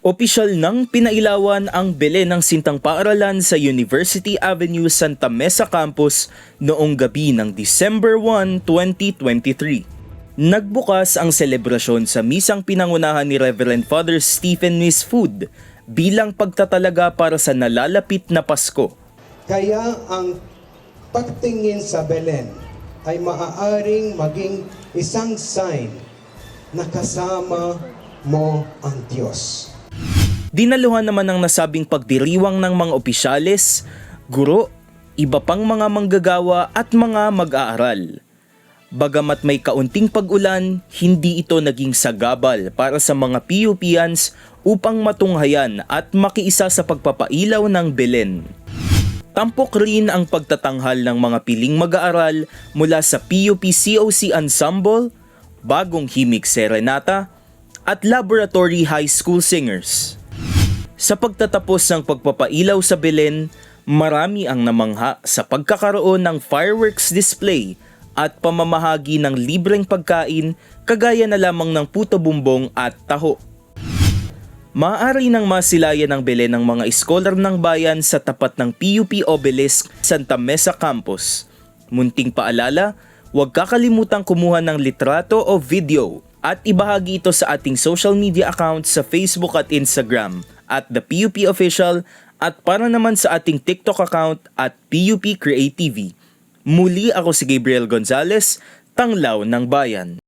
Opisyal nang pinailawan ang bele ng sintang paaralan sa University Avenue Santa Mesa Campus noong gabi ng December 1, 2023. Nagbukas ang selebrasyon sa misang pinangunahan ni Reverend Father Stephen Misfood bilang pagtatalaga para sa nalalapit na Pasko. Kaya ang pagtingin sa Belen ay maaaring maging isang sign na kasama mo ang Diyos. Dinaluhan naman ng nasabing pagdiriwang ng mga opisyales, guro, iba pang mga manggagawa at mga mag-aaral. Bagamat may kaunting pag-ulan, hindi ito naging sagabal para sa mga PUPians upang matunghayan at makiisa sa pagpapailaw ng Belen. Tampok rin ang pagtatanghal ng mga piling mag-aaral mula sa PUP COC Ensemble, Bagong Himig Serenata, at Laboratory High School Singers. Sa pagtatapos ng pagpapailaw sa Belen, marami ang namangha sa pagkakaroon ng fireworks display at pamamahagi ng libreng pagkain kagaya na lamang ng puto bumbong at taho. Maaari nang masilayan ng Belen ng mga iskolar ng bayan sa tapat ng PUP Obelisk Santa Mesa Campus. Munting paalala, huwag kakalimutan kumuha ng litrato o video at ibahagi ito sa ating social media accounts sa Facebook at Instagram at the PUP Official at para naman sa ating TikTok account at PUP Create TV. Muli ako si Gabriel Gonzalez, Tanglaw ng Bayan.